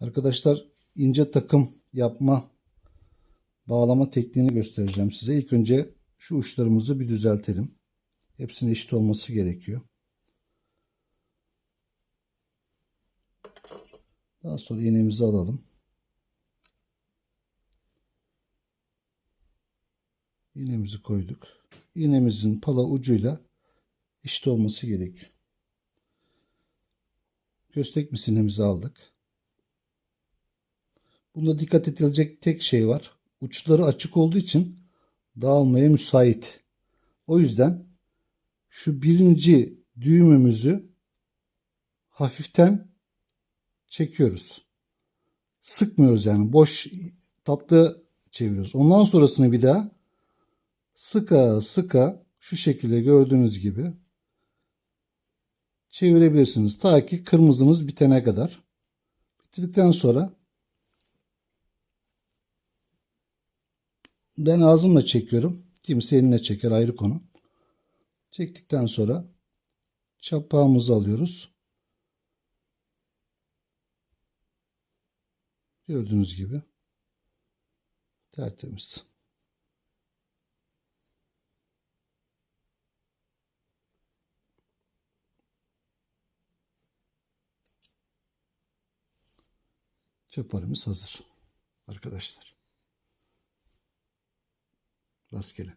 Arkadaşlar ince takım yapma bağlama tekniğini göstereceğim size. İlk önce şu uçlarımızı bir düzeltelim. Hepsinin eşit olması gerekiyor. Daha sonra iğnemizi alalım. İğnemizi koyduk. İğnemizin pala ucuyla eşit olması gerekiyor. Köstek misinemizi aldık. Bunda dikkat edilecek tek şey var. Uçları açık olduğu için dağılmaya müsait. O yüzden şu birinci düğümümüzü hafiften çekiyoruz. Sıkmıyoruz yani. Boş tatlı çeviriyoruz. Ondan sonrasını bir daha sıka sıka şu şekilde gördüğünüz gibi çevirebilirsiniz. Ta ki kırmızınız bitene kadar. Bitirdikten sonra ben ağzımla çekiyorum. Kimisi eline çeker ayrı konu. Çektikten sonra çapağımızı alıyoruz. Gördüğünüz gibi tertemiz. Çaparımız hazır. Arkadaşlar. Rastgele.